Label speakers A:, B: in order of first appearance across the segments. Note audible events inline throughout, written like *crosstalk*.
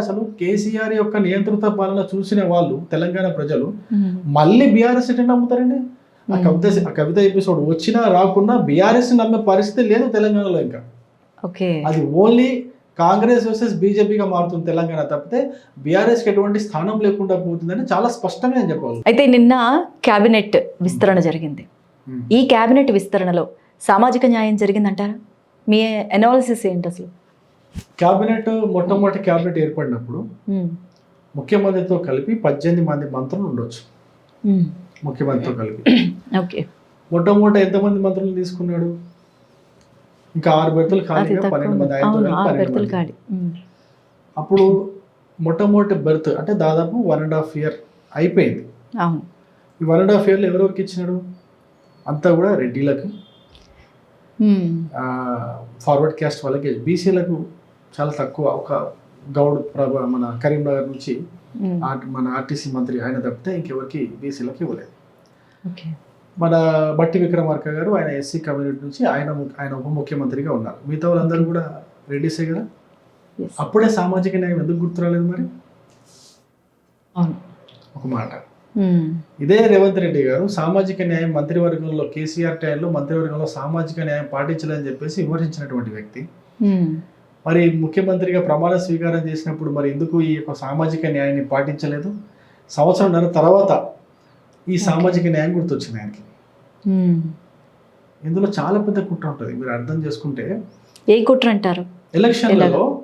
A: అసలు కేసీఆర్ యొక్క నియంత్రిత పాలన చూసిన వాళ్ళు తెలంగాణ ప్రజలు మళ్ళీ బీఆర్ఎస్ ఎట్లా నమ్ముతారండి? ఆ కవిత ఆ కవిత ఎపిసోడ్ వచ్చినా రాకున్నా బీఆర్ఎస్ నమ్మే పరిస్థితి లేదు తెలంగాణలో ఇంకా.
B: ఓకే.
A: అది ఓన్లీ కాంగ్రెస్ వర్సెస్ బీజేపీగా మారుతుంది తెలంగాణ తప్పితే బీఆర్ఎస్కి ఎటువంటి స్థానం లేకుండా పోతుందని చాలా స్పష్టంగా నేను చెప్పాలి
B: అయితే నిన్న క్యాబినెట్ విస్తరణ జరిగింది. ఈ క్యాబినెట్ విస్తరణలో సామాజిక న్యాయం జరిగిందంటారా? మీ అనాలిసిస్ ఏంటి అసలు?
A: క్యాబినెట్ మొట్టమొదటి క్యాబినెట్ ఏర్పడినప్పుడు
B: ఉమ్,
A: ముఖ్యమంత్రితో కలిపి పద్దెనిమిది మంది మంత్రులు ఉండొచ్చు.
B: ఉమ్,
A: ముఖ్యమంత్రితో కలిపి. *coughs*
B: ఓకే
A: మొట్టమొదట ఎంతమంది మంత్రులు తీసుకున్నాడు? ఇంకా ఆరు బెర్తులు ఖాళీగా పన్నెండు మంది
B: ఉమ్,
A: అప్పుడు మొట్టమొదటి బెర్త్ అంటే దాదాపు వన్ అండ్ హాఫ్ ఇయర్ అయిపోయింది. ఈ వన్ అండ్ హాఫ్ ఇయర్లో ఎవరెవరికి ఇచ్చినాడు? అంతా కూడా రెడ్డిలకు ఫార్వర్డ్ క్యాస్ట్ వాళ్ళకి బీసీలకు చాలా తక్కువ. ఒక గౌడ్ ప్రభ మన కరీంనగర్ నుంచి మన ఆర్టీసీ మంత్రి ఆయన తప్పితే ఇంకెవరికి బీసీలకు ఇవ్వలేదు.
B: ఓకే.
A: మన బట్టి విక్రమార్క గారు ఆయన ఎస్సీ కమ్యూనిటీ నుంచి ఆయన ఆయన ఉప ముఖ్యమంత్రిగా ఉన్నారు. మిగతా వాళ్ళందరూ కూడా రెడ్డిసే కదా. అప్పుడే సామాజిక న్యాయం ఎందుకు గుర్తురాలేదు మరి? ఒక మాట. ఇదే రేవంత్ రెడ్డి గారు సామాజిక న్యాయం మంత్రివర్గంలో కేసీఆర్ టైంలో మంత్రివర్గంలో సామాజిక న్యాయం పాటించలేదని చెప్పేసి విమర్శించినటువంటి వ్యక్తి. మరి ముఖ్యమంత్రిగా ప్రమాణ స్వీకారం చేసినప్పుడు మరి ఎందుకు ఈ యొక్క సామాజిక న్యాయాన్ని పాటించలేదు? సంవత్సరంన్నర తర్వాత ఈ సామాజిక న్యాయం గుర్తొచ్చింది ఆయనకి. ఇందులో చాలా పెద్ద కుట్ర ఉంటుంది. మీరు అర్థం చేసుకుంటే
B: ఏ కుట్ర అంటారు?
A: ఎలక్షన్లలో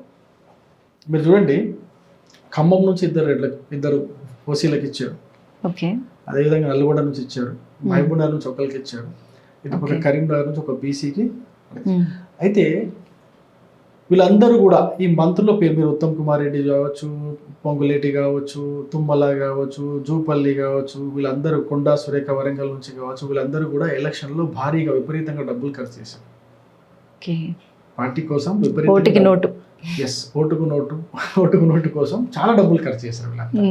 A: మీరు చూడండి ఖమ్మం నుంచి ఇద్దరు రెడ్లకు ఇద్దరు ఓసీలకు ఇచ్చారు.
B: ఓకే.
A: అదేవిధంగా నల్గొండ నుంచి ఇచ్చారు. మహబూబ్నగర్ నుంచి ఒకరికి ఇచ్చారు. ఇటు. కరీంనగర్ నుంచి ఒక బీసీకి. అయితే వీళ్ళందరూ కూడా ఈ మంత్రుల పేరు మీరు ఉత్తమ్ కుమార్ రెడ్డి కావచ్చు పొంగులేటి కావచ్చు తుమ్మల కావచ్చు జూపల్లి కావచ్చు వీళ్ళందరూ కొండా సురేఖ వరంగల్ నుంచి కావచ్చు వీళ్ళందరూ కూడా ఎలక్షన్లో భారీగా విపరీతంగా డబ్బులు ఖర్చు చేశారు. పార్టీ కోసం
B: ఓటుకి
A: విపరీతంగా
B: నోటు.
A: ఎస్ ఓటుకు నోటు ఓటుకు నోటు కోసం చాలా డబ్బులు ఖర్చు చేశారు వీళ్ళంతా.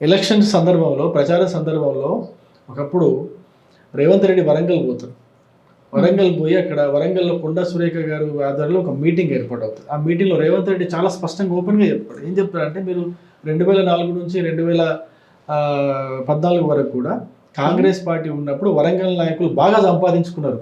A: ఎలక్షన్ సందర్భంలో ప్రచార సందర్భంలో ఒకప్పుడు రేవంత్ రెడ్డి వరంగల్ పోతారు. వరంగల్ పోయి అక్కడ వరంగల్లో కొండా సురేఖ గారు ఆధ్వర్యంలో ఒక మీటింగ్ ఏర్పాటు అవుతుంది. ఆ మీటింగ్లో రేవంత్ రెడ్డి చాలా స్పష్టంగా ఓపెన్గా చెప్తాడు ఏం చెప్తారంటే మీరు రెండు వేల నాలుగు నుంచి రెండు వేల పద్నాలుగు వరకు కూడా కాంగ్రెస్ పార్టీ ఉన్నప్పుడు వరంగల్ నాయకులు బాగా సంపాదించుకున్నారు.